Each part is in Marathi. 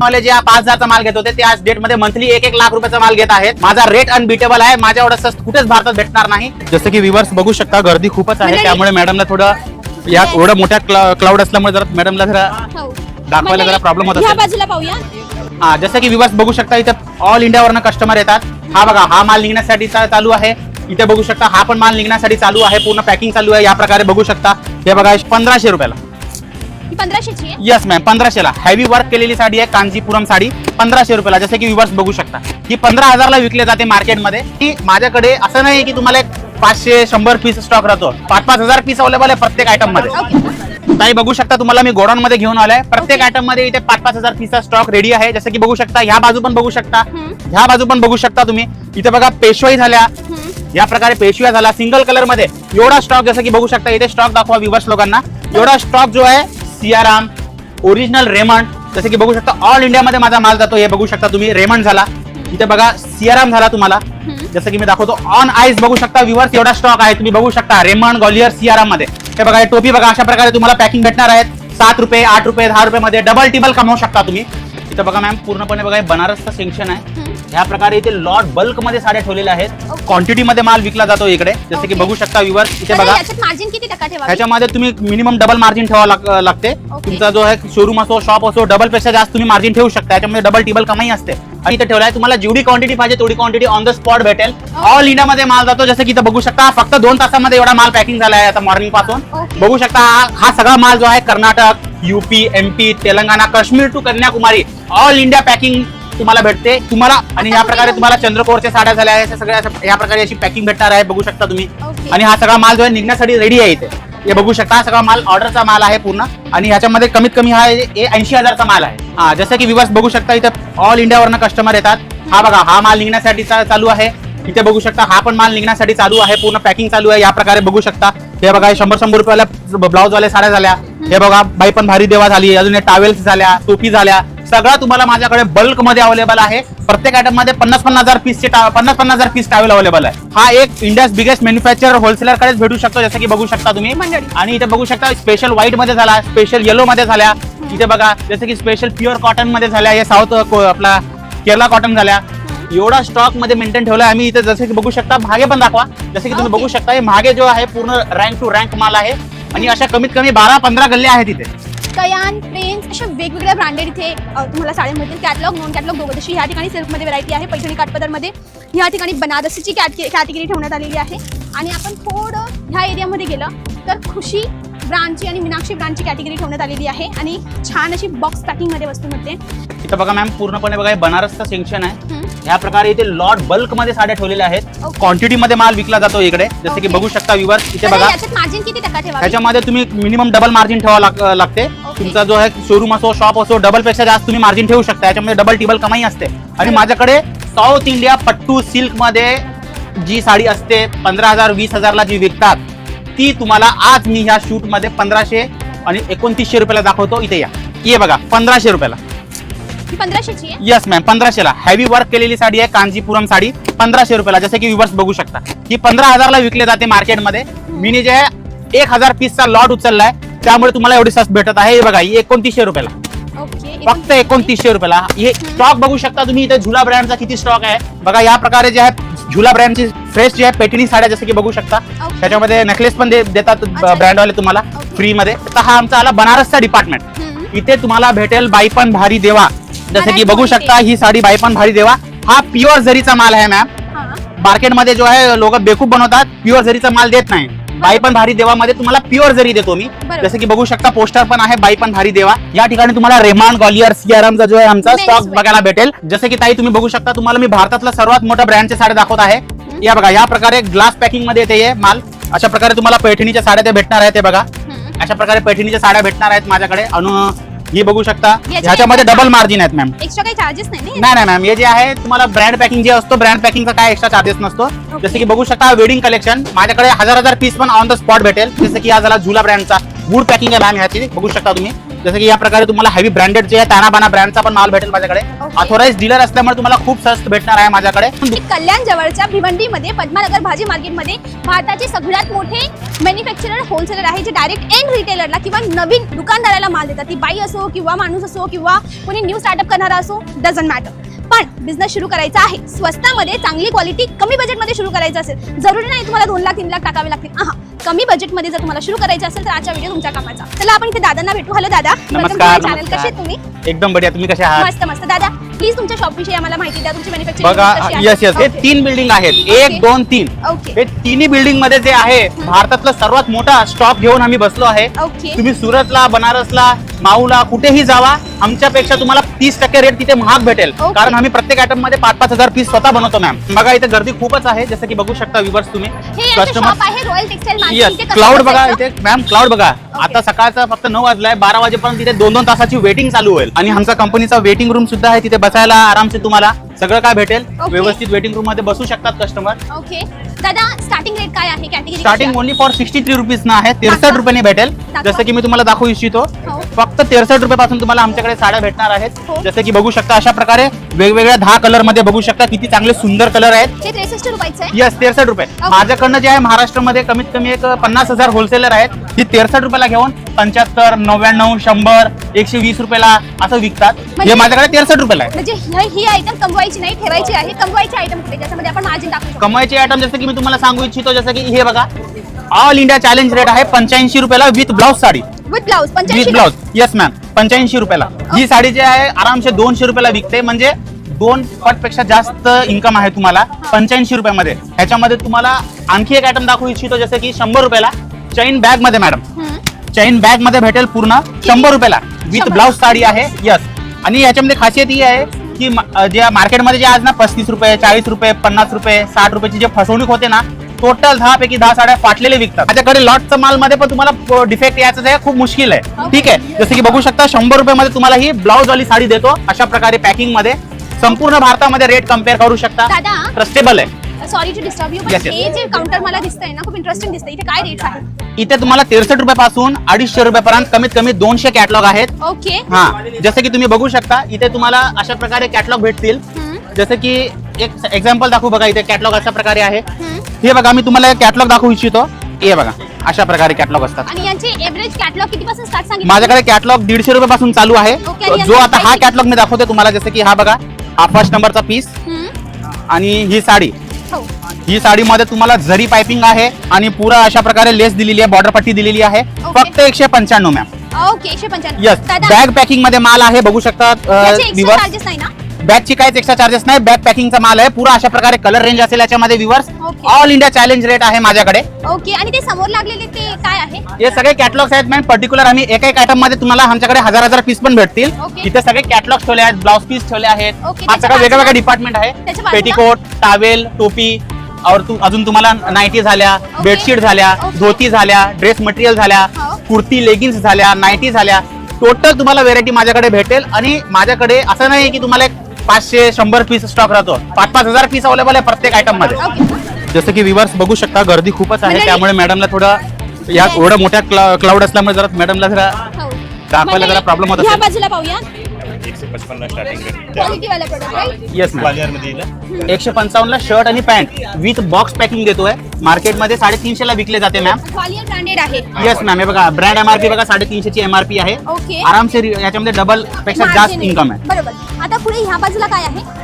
वाले जे पाच हजारचा माल घेत होते. ते आज डेटमध्ये मंथली एक एक लाख रुपयाचा माल घेत आहेत. माझा रेट अनबिटेबल आहे. माझ्या एवढं स्वस्त कुठेच भारतात भेटणार नाही. जसं की विवर्स बघू शकता गर्दी खूपच आहे. मंडळी- त्यामुळे मॅडमला थोडं या एवढं मोठ्या क्लाउड असल्यामुळे जरा मॅडमला जरा हो. दाखवायला जरा होत ह्या असेल. बाजूला पाहूया. हा जसं की विवर्स बघू शकता इथे ऑल इंडियावरनं कस्टमर येतात. हा बघा हा माल निघण्यासाठी चालू आहे. इथे बघू शकता हा पण माल निघण्यासाठी चालू आहे. पूर्ण पॅकिंग चालू आहे. या प्रकारे बघू शकता. हे बघा पंधराशे रुपयाला. ही पंधराशेची आहे? येस मॅम पंधराशेला. हेवी वर्क केलेली साडी आहे कांजीपुरम साडी. पंधराशे रुपयाला जसे की विवर्स बघू शकता. ही पंधरा हजारला विकली जाते मार्केटमध्ये की माझ्याकडे असं नाही की तुम्हाला एक पाचशे शंभर पीस स्टॉक राहतो. पाच पाच हजार पीस अवेलेबल आहे प्रत्येक आयटममध्ये. ताई बघू शकता तुम्हाला मी गोडाऊन मध्ये घेऊन आलोय. प्रत्येक आयटममध्ये इथे पाच पाच हजार पीसचा स्टॉक रेडी आहे. जसं की बघू शकता ह्या बाजू पण बघू शकता. ह्या बाजू पण बघू शकता तुम्ही. इथे बघा पेशवाई झाल्या. या प्रकारे पेशव्या झाला सिंगल कलरमध्ये एवढा स्टॉक जसं की बघू शकता इथे स्टॉक दाखवा विवर्स लोकांना. एवढा स्टॉक जो आहे सियाराम ओरिजिनल रेमंड जसं की बघू शकता ऑल इंडियामध्ये माझा माल जातो हे बघू शकता तुम्ही रेमंड झाला. इथे बघा सियाराम झाला तुम्हाला. जसं की मी दाखवतो ऑन आईस बघू शकता विवर्स एवढा स्टॉक आहे तुम्ही बघू शकता रेमंड गॉलियर सियाराममध्ये. हे बघा टोपी बघा अशा प्रकारे तुम्हाला पॅकिंग भेटणार आहेत. सात रुपये आठ रुपये दहा रुपये मध्ये डबल टिबल कमावू शकता तुम्ही. इथे बघा मॅम पूर्णपणे बघा हे बनारसचं सेक्शन आहे. ह्या प्रकारे इथे लॉट बल्कमध्ये साड्या ठेवलेल्या आहेत. क्वांटिटी मध्ये माल विकला जातो इकडे. जसं की Okay. बघू शकता विवर इथे बघा. मार्जिन किती टक्का ठेवा ह्याच्यामध्ये तुम्ही मिनिमम डबल मार्जिन ठेवावं लाग- लागते. तुमचा जो आहे शोरूम असो शॉप असो डबलपेक्षा जास्त तुम्ही मार्जिन ठेवू शकता. याच्यामध्ये डबल टिबल कमाई असते. आणि इथे ठेवलाय तुम्हाला जेवढी क्वांटिटी पाहिजे तेवढी क्वांटिटी ऑन द स्पॉट भेटेल. ऑल इंडियामध्ये माल जातो. जसं की इथं बघू शकता फक्त दोन तासामध्ये एवढा माल पॅकिंग झाला आहे आता मॉर्निंगपासून. Okay. बघू शकता हा हा सगळा माल जो आहे Karnataka UP MP Telangana Kashmir to Kanyakumari all India packing तुम्हाला भेटते. तुम्हाला आणि या प्रकारे तुम्हाला चंद्रकोरच्या साड्या झाल्या आहेत सगळ्या या प्रकारे अशी पॅकिंग भेटणार आहे बघू शकता तुम्ही. आणि हा सगळा माल जो आहे निघण्यासाठी रेडी आहे इथे. हे बघू शकता हा सगळा माल ऑर्डरचा माल आहे पूर्ण. आणि ह्याच्यामध्ये कमीत कमी हा ऐंशी हजारचा माल आहे. हा जसं की विवर्स बघू शकता इथे ऑल इंडियावरनं कस्टमर येतात. हा बघा हा माल निघण्यासाठी चालू आहे. इथे बघू शकता हा पण माल निघण्यासाठी चालू आहे पूर्ण पॅकिंग चालू आहे. या प्रकारे बघू शकता. हे बघा शंभर शंभर रुपयाला ब्लाऊज वाले साड्या झाल्या. हे बघा बाई पण भारी देवा झाली अजून हे टावेल्स झाल्या टोपी झाल्या सगळं तुम्हाला माझ्याकडे बल्कमध्ये अवेलेबल आहे. प्रत्येक आयटममध्ये पन्नास पन्नास हजार पीसचे पन्नास पन्नास हजार पीस टावेल अवेलेबल आहे. हा एक इंडियाज बिगेस्ट मॅन्युफॅक्चर होलसेलर कडेच भेटू शकतो जसं की बघू शकता तुम्ही. आणि इथे बघू शकता स्पेशल व्हाईटमध्ये झाला स्पेशल येलो मध्ये झाल्या. इथे बघा जसं की स्पेशल प्युअर कॉटनमध्ये झाल्या हे साऊथ आपला केरला कॉटन झाल्या. एवढा स्टॉकमध्ये मेंटेन ठेवला आम्ही इथे जसं की बघू शकता मागे पण दाखवा. जसं की तुम्ही. बघू शकता हे मागे जो आहे पूर्ण रँक टू रँक माल आहे. आणि अशा कमीत कमी बारा पंधरा गल्ल्या आहेत इथे. कयान प्रिन्स अशा वेगवेगळ्या ब्रँडेड इथे अ, तुम्हाला साड्या मिळतील. कॅटलॉग नॉन कॅटलॉग दोघं. जशी ह्या ठिकाणी सिल्कमध्ये व्हरायटी आहे पैठणी काठपदरमध्ये ह्या ठिकाणी बनारसीची कॅट कॅटेगरी ठेवण्यात आलेली आहे. आणि आपण थोडं ह्या एरियामध्ये गेलं तर खुशी ब्रांचची आणि मीनाक्षी ब्रांचची कॅटेगरी ठेवण्यात आलेली आहे. आणि छान अशी बॉक्स पॅकिंगमध्ये वस्तू मिळते. इथं बघा मॅम पूर्णपणे बघा हे बनारसचं सेक्शन आहे. ह्या प्रकारे इथे लॉट बल्कमध्ये साड्या ठेवलेल्या आहेत. Okay. क्वांटिटी मध्ये माल विकला जातो इकडे. जसं की Okay. बघू शकता विवर इथे बघा. याच्यात मार्जिन किती टक्का ठेवा ह्याच्यामध्ये तुम्ही मिनिमम डबल मार्जिन ठेवा लाग- लागते. तुमचा जो आहे शोरूम असो शॉप असो डबलपेक्षा जास्त तुम्ही मार्जिन ठेवू शकता. याच्यामध्ये डबल टिबल कमाई असते. आणि माझ्याकडे साऊथ इंडिया पट्टू सिल्कमध्ये जी साडी असते पंधरा हजार वीस हजारला जी विकतात ती तुम्हाला आज मी ह्या शूटमध्ये पंधराशे आणि एकोणतीसशे रुपयाला दाखवतो. इथे या. ये बघा पंधराशे रुपयाला. ही पंधराशेची आहे? येस मॅम पंधराशेला. हेवी वर्क केलेली साडी आहे कांजीपुरम साडी. पंधराशे रुपयाला जसं की विवर्स बघू शकता. ही पंधरा हजारला विकली जाते मार्केटमध्ये मी जे एक हजार पीसचा लॉट उचललाय. त्यामुळे तुम्हाला एवढी स्वस्त भेटत आहे. हे बघा ही एकोणतीसशे रुपयाला. फक्त एकोणतीसशे रुपयाला. हे स्टॉक बघू शकता तुम्ही इथे झुला ब्रँडचा किती स्टॉक आहे. बघा या प्रकारे जे आहे झुला ब्रँडची फ्रेश जे आहे पेटणी साड्या जसं की बघू शकता. त्याच्यामध्ये नेकलेस पण देतात. ब्रँडवाले तुम्हाला Okay. फ्री मध्ये. तर हा आमचा आला बनारसचा डिपार्टमेंट. इथे तुम्हाला भेटेल बाईपण भारी देवा. जसं की बघू. शकता ही साडी बाईपण भारी देवा. हा प्युअर जरीचा माल आहे मॅम मार्केटमध्ये जो आहे लोक बेकूफ बनवतात प्युअर जरीचा माल देत नाही. बाईपण भारी देवामध्ये तुम्हाला प्युअर जरी देतो मी. जसं की बघू शकता पोस्टर पण आहे बाईपण भारी देवा. या ठिकाणी तुम्हाला रेमान गॉलियर सियारामचा जो आहे आमचा स्टॉक. बघायला भेटेल. जसं की ताई तुम्ही बघू शकता तुम्हाला मी भारतातला सर्वात मोठा ब्रँडचे साड्या दाखवत आहे. या बघा या प्रकारे ग्लास पॅकिंगमध्ये येते माल. अशा प्रकारे तुम्हाला पैठणीच्या साड्या ते भेटणार आहे ते बघा. अशा प्रकारे पैठणीच्या साड्या भेटणार आहेत माझ्याकडे. आणि ही बघू शकता. याच्या- ह्याच्यामध्ये डबल मार्जिन आहेत मॅम एक्स्ट्रा काही चार्जेस नाही ना नाही नाही मॅम हे जे आहे तुम्हाला ब्रँड पॅकिंग जे असतो ब्रँड पॅकिंगचा काय एक्स्ट्रा चार्जेस नसतो. जसं की बघू शकता वेडिंग कलेक्शन माझ्याकडे हजार हजार पीस पण ऑन द स्पॉट भेटेल. जसं की हा झाला झुला ब्रँडचा वूड पॅकिंग आहे मॅम ह्याची. बघू शकता तुम्ही. जसं की या प्रकारे तुम्हाला हेवी ब्रँडेड जे आहे तानाबाना ब्रँडचा पण माल भेटेल माझ्याकडे. ऑथोराइज डीलर असल्यामुळे तुम्हाला खूप स्वस्त भेटणार आहे माझ्याकडे. कल्याण जवळच्या भिवंडीमध्ये पद्मानगर भाजी मार्केटमध्ये भारताचे सगळ्यात मोठे मॅन्युफॅक्चरर होलसेलर आहे जे डायरेक्ट एंड रिटेलरला किंवा नवीन दुकानदाराला माल देतात. ती बाई असो किंवा माणूस असो किंवा कोणी न्यू स्टार्टअप करणारा असो डझंट मॅटर पण बिझनेस सुरू करायचा आहे. स्वस्तामध्ये चांगली क्वालिटी कमी बजेटमध्ये सुरू करायचं असेल जरुरी नाही तुम्हाला दोन लाख तीन लाख टाकावे लागतील. हा कमी बजेटमध्ये जर तुम्हाला सुरू करायचं असेल तर आजचा व्हिडिओ तुमच्या कामाचा. चला आपण इथे दादांना भेटू. हॅलो दादा. नमस्कार चॅनल कसे नमस्कार. तुम्ही? एकदम बढिया. तुम्ही कसे आहात? मस्त मस्त. दादा प्लीज तुमच्या शॉप विषयी आम्हाला माहिती द्या. तुमची बघा मॅन्युफॅक्चरिंग यस यस हे तीन बिल्डिंग आहेत. एक दोन तीन. ओके हे तिन्ही बिल्डिंगमध्ये जे आहे भारतातला सर्वात मोठा स्टॉक घेऊन आम्ही बसलो आहे. तुम्ही सुरतला बनारसला माऊला कुठेही जावा आमच्यापेक्षा तुम्हाला तीस टक्के रेट तिथे महाग भेटेल. कारण आम्ही प्रत्येक आयटममध्ये पाच पाच हजार पीस स्वतः बनवतो मॅम बघा इथे गर्दी खूपच आहे. जसं की बघू शकता विवर्स तुम्ही. मार्केट क्लाउड बघा इथे मॅम क्लाउड बघा. आता सकाळचा फक्त नऊ वाजलाय. बारा वाजेपर्यंत तिथे दोन दोन तासाची वेटिंग चालू होईल. आणि आमचा कंपनीचा वेटिंग रूम सुद्धा आहे तिथे बसायला आरामसे तुम्हाला सगळं काय भेटेल Okay. व्यवस्थित वेटिंग रूममध्ये बसू शकतात कस्टमर ओके दादा स्टार्टिंग रेट काय आहे category starting only for sixty three rupees ना आहे तिरसठ. रुपयाने भेटेल दाखवा. जसं की मी तुम्हाला दाखवू इच्छितो हो. फक्त तिरसठ रुपयापासून तुम्हाला आमच्याकडे साड्या भेटणार आहेत. हो. जसं की बघू शकता अशा प्रकारे वेगवेगळ्या दहा कलरमध्ये बघू शकता किती चांगले सुंदर कलर आहेत. त्रेसष्ट रुपयाचं आहे यस तेरसठ रुपये. माझ्याकडनं जे आहे महाराष्ट्रामध्ये कमीत कमी एक पन्नास हजार होलसेलर आहेत. ती तेरसठ रुपयाला घेऊन पंच्याहत्तर नव्याण्णव शंभर एकशे वीस रुपयाला असं विकतात. हे म्हणजे- माझ्याकडे तेरसठ रुपयाला आहे. म्हणजे ही- आयटम कमवायची नाही ठेवायची आहे. कमवायची आयटम ज्याच्यामध्ये आपण मार्जिन जसं की मी तुम्हाला सांगू इच्छितो जसं की हे बघा. ऑल इंडिया चॅलेंज रेट आहे पंच्याऐंशी रुपयाला with blouse sari. With blouse with पंच्याऐंशी ब्लाउज येस मॅम पंच्याऐंशी रुपयाला. ही साडी जी आहे आरामशे दोनशे रुपयाला विकते. म्हणजे दोन पटपेक्षा जास्त इन्कम आहे तुम्हाला पंच्याऐंशी रुपयामध्ये. ह्याच्यामध्ये तुम्हाला आणखी एक आयटम दाखवू इच्छितो जसं की शंभर रुपयाला चैन बॅगमध्ये मॅडम हम्म. चैन बॅगमध्ये भेटेल पूर्ण शंभर रुपयाला. विथ शंभर. ब्लाउज साडी आहे. यस आणि याच्यामध्ये खासियत ही आहे की म- अ, जे मार्केटमध्ये जे आज ना पस्तीस रुपये चाळीस रुपये पन्नास रुपये साठ रुपयाची जे फसवणूक होते ना टोटल दहा पैकी दहा साड्या फाटलेले विकतात. माझ्याकडे लॉटचं माल मध्ये पण तुम्हाला डिफेक्ट यायचं आहे खूप मुश्किल आहे. ठीक आहे? जसं की बघू शकता शंभर रुपयामध्ये तुम्हाला ही ब्लाउज वाली साडी देतो. अशा प्रकारे पॅकिंगमध्ये. संपूर्ण भारतामध्ये रेट कंपेअर करू शकता. ट्रस्टेबल आहे. Sorry to disturb you Yes, yes. हे जे काउंटर मला दिसतंय ना खूप इंटरेस्टिंग दिसतंय. इथे काय रेट्स आहेत इथे तुम्हाला तेरसठ रुपयापासून अडीचशे रुपयापर्यंत कमीत कमी दोनशे कॅटलॉग आहेत. ओके हा. जसं की तुम्ही बघू शकता इथे तुम्हाला अशा प्रकारे कॅटलॉग भेटतील. जसं की एक एक्झाम्पल दाखवू बघा इथे कॅटलॉग अशा प्रकारे आहे. हे बघा मी तुम्हाला कॅटलॉग दाखवू इच्छितो. हे बगा अशा प्रकारे कॅटलॉग असतात. आणि यांचे एव्हरेज कॅटलॉग किती पासून स्टार्ट सांगितलं? माझ्याकडे कॅटलॉग दीडशे रुपयापासून चालू आहे. Okay, आणि जो आता हा? कॅटलॉग मी दाखवते तुम्हाला जसं की हा बघा हा फर्स्ट नंबरचा पीस हम्म. आणि ही साडी. हो. ही साडीमध्ये तुम्हाला जरी पायपिंग आहे आणि पुरा अशा प्रकारे लेस दिलेली आहे बॉर्डर पट्टी दिलेली आहे फक्त एकशे पंच्याण्णव मॅम ओके एकशे पंच्याण्णव. यस दादा बॅग पॅकिंगमध्ये माल आहे बघू शकता याचे एक्स्ट्रा विवर्स चार्जेस नाही ना? बॅगची काहीच एक्स्ट्रा चार्जेस नाही. बॅग पॅकिंगचा माल आहे. पुरा अशा प्रकारे कलर रेंज असेल याच्यामध्ये weavers Okay. All India challenge rate आहे माझ्याकडे. ओके आणि ते समोर लागलेले ते काय आहे? हे सगळे कॅटलॉग्स आहेत मॅम पर्टिक्युलर आम्ही एक एक आयटममध्ये तुम्हाला आमच्याकडे हजार हजार पीस पण भेटतील. Okay. इथे सगळे कॅटलॉग्स ठेवले आहेत ब्लाउज पीस ठेवले आहेत. Okay, हा त्याच्या सगळा बाजूला- डिपार्टमेंट आहे. त्याच्या बाजूला? पेटीकोट टावेल टोपी और तू अजून तुम्हाला नाईटी झाल्या बेडशीट झाल्या Okay. धोती झाल्या ड्रेस मटेरियल झाल्या हो. कुर्ती लेगिन्स झाल्या नाईटी झाल्या. टोटल तुम्हाला व्हेरायटी माझ्याकडे भेटेल. आणि माझ्याकडे असं नाही की तुम्हाला एक पाचशे शंभर पीस स्टॉक राहतो. पाच पाच हजार पीस अवेलेबल आहे प्रत्येक आयटममध्ये. जसं की विवर्स बघू शकता गर्दी खूपच आहे. म्हणजे- त्यामुळे मॅडमला थोडं या. एवढ्या मोठ्या क्लाउड असल्यामुळे जरा मॅडमला जरा हो. दाखवायला जरा problem होत. बाजूला पाहूया. एकशे पचपन्न स्टार्टिंग रेट क्वालिटी वाला प्रोडक्ट राईट येस मॅम एकशे पंचावन्नला शर्ट आणि पॅन्ट विथ बॉक्स पॅकिंग देतोय. मार्केटमध्ये साडेतीनशे ला विकले जाते मॅम क्वालिटी ब्रँडेड आहे. येस मॅम हे बघा ब्रँड एमआरपी बघा साडेतीनशे ची एमआरपी आहे. ओके आरामसे याच्यामध्ये डबलपेक्षा जास्त. इन्कम आहे. पुढे ह्या बाजूला काय आहे?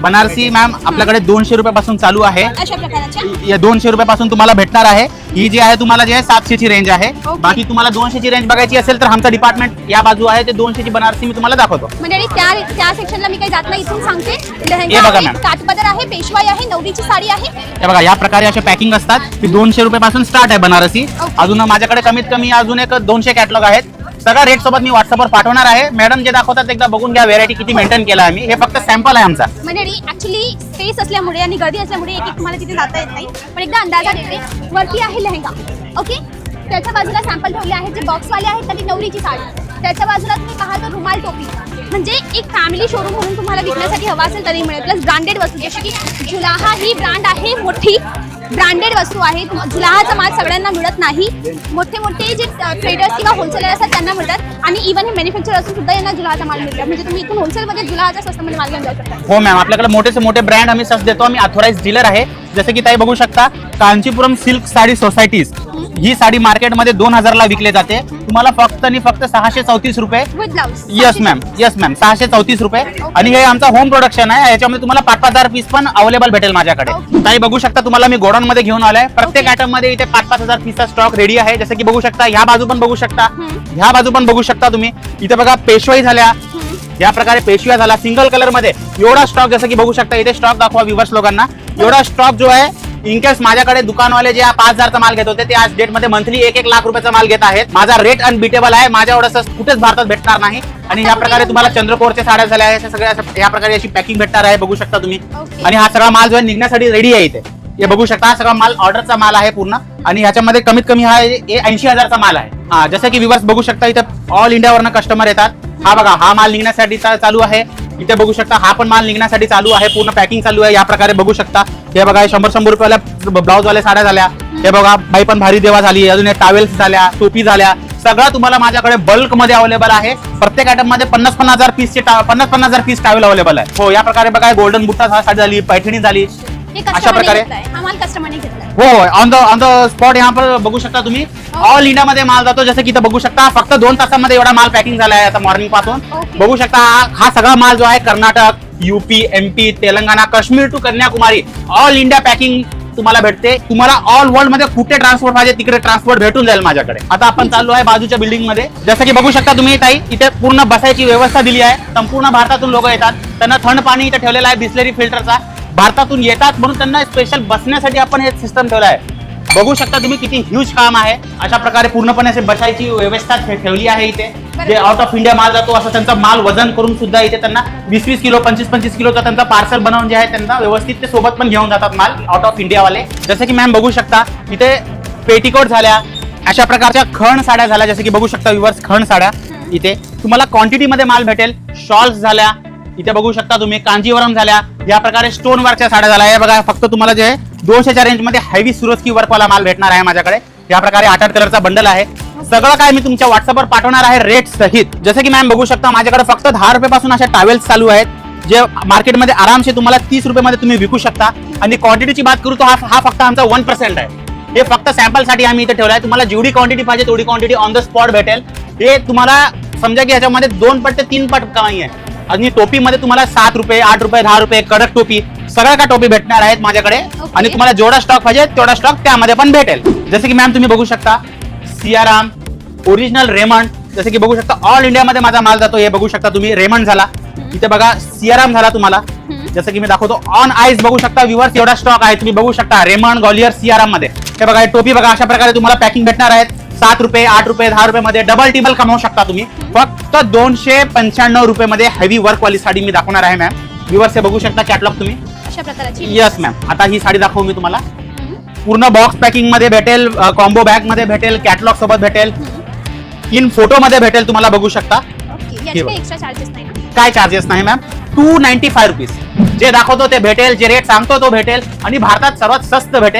बनारसी मॅम आपल्याकडे दोनशे रुपयापासून चालू आहे. अशा प्रकारच्या या दोनशे रुपयापासून तुम्हाला भेटणार आहे. ही जी आहे तुम्हाला जी आहे सातशे ची रेंज आहे. Okay. बाकी तुम्हाला दोनशे ची रेंज बघायची असेल तर आमचा डिपार्टमेंट या बाजू आहे. ते दोनशे ची बनारसी मी तुम्हाला दाखवतो. म्हणजे आणि त्या त्या सेक्शनला मी काही जात नाही इथून सांगते. हे लेहंगा बघा आहे मॅम. काठपदर आहे पेशवाई आहे नवरीची साडी आहे. हे बघा या प्रकारे असे पॅकिंग असतात. की दोनशे रुपयापासून स्टार्ट आहे बनारसी. Okay. अजून माझ्याकडे कमीत कमी अजून एक दोनशे कॅटलॉग आहेत. सगळ्या रेट सोबत मी व्हॉट्सअपवर पाठवणार आहे. मॅडम जे दाखवतात एकदा बघून घ्या व्हेरायटी किती मेंटेन केला आम्ही. हे फक्त सॅम्पल आहे आमचा. म्हणजे ऍक्च्युली स्पेस असल्यामुळे आणि गर्दी असल्यामुळे एक एक तुम्हाला तिथे जाता येत नाही. पण एकदा अंदाजा देते वरती आहे लेहंगा. ओके त्याच्या बाजूला सॅम्पल ठेवले आहेत जे बॉक्सवाले आहेत आणि नवरीची साडी. त्याच्या बाजूला तुम्ही पाहाल तर रुमाल टोपी. म्हणजे एक फॅमिली शोरूम म्हणून तुम्हाला विकण्यासाठी हवा असेल तरी मिळेल. प्लस ब्रँडेड वस्तू जशी की झुलाहा ही ब्रँड आहे मोठी. ब्रँडेड वस्तू आहेत. तुम- माल सगळ्यांना मिळत नाही. मोठे मोठे जे ट्रेडर्स किंवा होलसेलर असतात त्यांना मिळतात. आणि इव्हन हे मॅन्युफॅक्चर असून सुद्धा यांना जुलाहाचा माल मिळतो. म्हणजे तुम्ही इथून होलसेलमध्ये जुलाहाच्या स्वस्तमध्ये माल घेऊन जाऊ शकता. हो मॅम आपल्याकडे मोठे से मोठे ब्रँड आम्ही सस देतो. आम्ही ऑथोराईज डीलर आहे. जसं की ताई बघू शकता कांचीपुरम सिल्क साडी सोसायटीज ही साडी मार्केटमध्ये दोन हजारला विकली जाते. तुम्हाला फक्त आणि फक्त सहाशे चौतीस रुपये. येस मॅम येस मॅम सहाशे चौतीस रुपये. आणि हे आमचं होम प्रोडक्शन आहे. याच्यामध्ये तुम्हाला पाच पाच हजार पीस पण अवेलेबल भेटेल माझ्याकडे. ताई बघू शकता तुम्हाला मी गोडाऊन मध्ये घेऊन आलोय. प्रत्येक. आयटममध्ये इथे पाच पाच हजार पीसचा स्टॉक रेडी आहे. जसं की बघू शकता ह्या बाजू पण बघू शकता. ह्या बाजू पण बघू शकता तुम्ही. इथे बघा पेशवाई झाल्या. या प्रकारे पेशव्या झाला सिंगल कलरमध्ये एवढा स्टॉक जसं की बघू शकता इथे स्टॉक दाखवा विवर्स लोकांना. एवढा स्टॉक जो आहे इनकेस माझ्याकडे दुकानवाले जे पाच हजारचा माल घेत होते ते आज डेटमध्ये मंथली एक एक लाख रुपयाचा माल घेत आहेत. माझा रेट अनबिटेबल आहे. माझ्या एवढं कुठेच भारतात भेटणार नाही. आणि या प्रकारे तुम्हाला चंद्रकोरच्या साड्या झाल्या आहेत. सगळ्या या प्रकारे अशी पॅकिंग भेटणार आहे. बघू शकता तुम्ही. आणि हा सगळा माल जो आहे निघण्यासाठी रेडी आहे इथे. हे बघू शकता हा सगळा माल ऑर्डरचा माल आहे पूर्ण. आणि ह्याच्यामध्ये कमीत कमी हा ऐंशी हजारचा माल आहे. हा जसं की विवर्स बघू शकता इथे ऑल इंडियावरनं कस्टमर येतात. हा बघा हा माल निघण्यासाठी चालू आहे. इथे बघू शकता हा पण माल निघण्यासाठी चालू आहे पूर्ण पॅकिंग चालू आहे या प्रकारे बघू शकता. हे बघा शंभर शंभर रुपयाला ब्लाऊजवाल्या साड्या झाल्या. हे बघा बाई पण भारी देवा झाली अजून हे टावेल्स झाल्या टोपी झाल्या. सगळं तुम्हाला माझ्याकडे बल्कमध्ये अवेलेबल आहे. प्रत्येक आयटममध्ये पन्नास पन्नास हजार पीसचे पन्नास पन्नास हजार पीस टावेल अवेलेबल आहे. हो या प्रकारे बघा गोल्डन बुट्टा साडी झाली पैठणी झाली. हे अशा प्रकारे? घेतलाय. हा माल कस्टमरने घेतलाय. हो on the on the spot यहाँ पर बघू शकता तुम्ही. ऑल इंडिया मध्ये माल जातो. जसं की इथं बघू शकता फक्त दोन तासामध्ये एवढा माल पॅकिंग झाला आहे आता मॉर्निंगपासून. Okay. बघू शकता हा- हा सगळा माल जो आहे Karnataka UP MP Telangana Kashmir to Kanyakumari all India packing तुम्हाला भेटते. तुम्हाला ऑल वर्ल्डमध्ये कुठे ट्रान्सपोर्ट पाहिजे तिकडे ट्रान्सपोर्ट भेटून जाईल माझ्याकडे. आता आपण चाललो आहे. बाजूच्या बिल्डिंगमध्ये. जसं की बघू शकता तुम्ही ताई इथे पूर्ण बसायची व्यवस्था दिली आहे. संपूर्ण भारतातून लोक येतात. त्यांना थंड पाणी इथे ठेवलेलं आहे बिस्लरी फिल्टरचा भारतातून येतात म्हणून त्यांना स्पेशल बसण्यासाठी आपण हे सिस्टम ठेवलं आहे. बघू शकता तुम्ही किती ह्यूज काम आहे. अशा प्रकारे पूर्णपणे असे बसायची व्यवस्था ठेवली आहे इथे. जे आउट ऑफ इंडिया माल जातो असं त्यांचा माल वजन करून सुद्धा इथे त्यांना वीस वीस किलो पंचवीस पंचवीस किलोचा त्यांचा पार्सल बनवून जे आहे त्यांना व्यवस्थित ते सोबत पण घेऊन जातात माल आउट ऑफ इंडिया वाले. जसं की मॅम बघू शकता इथे पेटिकोट झाल्या. अशा प्रकारच्या खण साड्या झाल्या. जसं की बघू शकता विवर्स खण साड्या इथे. तुम्हाला क्वांटिटी मध्ये माल भेटेल. शॉल्स झाल्या. इथे बघू शकता तुम्ही कांजीवरम झाल्या. या प्रकारे स्टोन वर्कच्या साड्या झाल्या. हे बघा फक्त तुम्हाला जे दोनशेच्या रेंजमध्ये मध्ये हेवी की वर्कवाला माल भेटणार आहे माझ्याकडे. या प्रकारे आठ आठ कलरचा बंडल आहे. सगळं काय मी तुमच्या व्हॉट्सअपवर पाठवणार आहे रेट सहित. जसं की मॅम बघू शकता माझ्याकडे फक्त दहा रुपयापासून अशा टावेल्स चालू आहेत जे मार्केटमध्ये आरामसे तुम्हाला तीस रुपयामध्ये तुम्ही विकू शकता. आणि क्वांटिटीची बात करू तर हा हा फक्त आमचा वन पर्सेंट आहे. हे फक्त सॅम्पलसाठी आम्ही इथे ठेवला आहे तुम्हाला जेवढी क्वांटिटी पाहिजे तेवढी क्वांटिटी ऑन द स्पॉट भेटेल. हे तुम्हाला समजा की ह्याच्यामध्ये दोन पट ते तीन पट कमाई आहे. आणि टोपीमध्ये तुम्हाला सात रुपये आठ रुपये दहा रुपये कडक टोपी सगळ्या का टोपी भेटणार आहेत माझ्याकडे. आणि तुम्हाला जेवढा स्टॉक पाहिजे तेवढा स्टॉक त्यामध्ये पण भेटेल. जसं की मॅम तुम्ही बघू शकता सियाराम ओरिजिनल रेमंड जसं की बघू शकता ऑल इंडियामध्ये माझा माल जातो हे बघू शकता तुम्ही रेमंड झाला. इथे बघा सियाराम झाला तुम्हाला. जसं की मी दाखवतो ऑन आईस बघू शकता विवर्स एवढा स्टॉक आहे. तुम्ही बघू शकता रेमंड गॉलियर सियाराममध्ये हे बघा टोपी बघा अशा प्रकारे तुम्हाला पॅकिंग भेटणार आहेत. सात रुपये आठ रुपये दहा रुपये मध्ये डबल टेबल कमावू शकता तुम्ही. फक्त दोनशे पंच्याण्णव रुपये मध्ये हेवी वर्क वाली साडी मी दाखवणार आहे मॅम विवर्स हे बघू शकता कॅटलॉग तुम्ही. अशा प्रकारची. येस मॅम आता ही साडी दाखवू मी तुम्हाला. पूर्ण बॉक्स पॅकिंगमध्ये भेटेल कॉम्बो बॅगमध्ये भेटेल कॅटलॉग सोबत भेटेल. इन फोटो मध्ये भेटेल तुम्हाला बघू शकता. काय चार्जेस नाही ma'am two ninety five rupees जे दाखवतो ते भेटेल जे रेट सांगतो तो भेटेल आणि भारतात सर्वात स्वस्त भेटेल.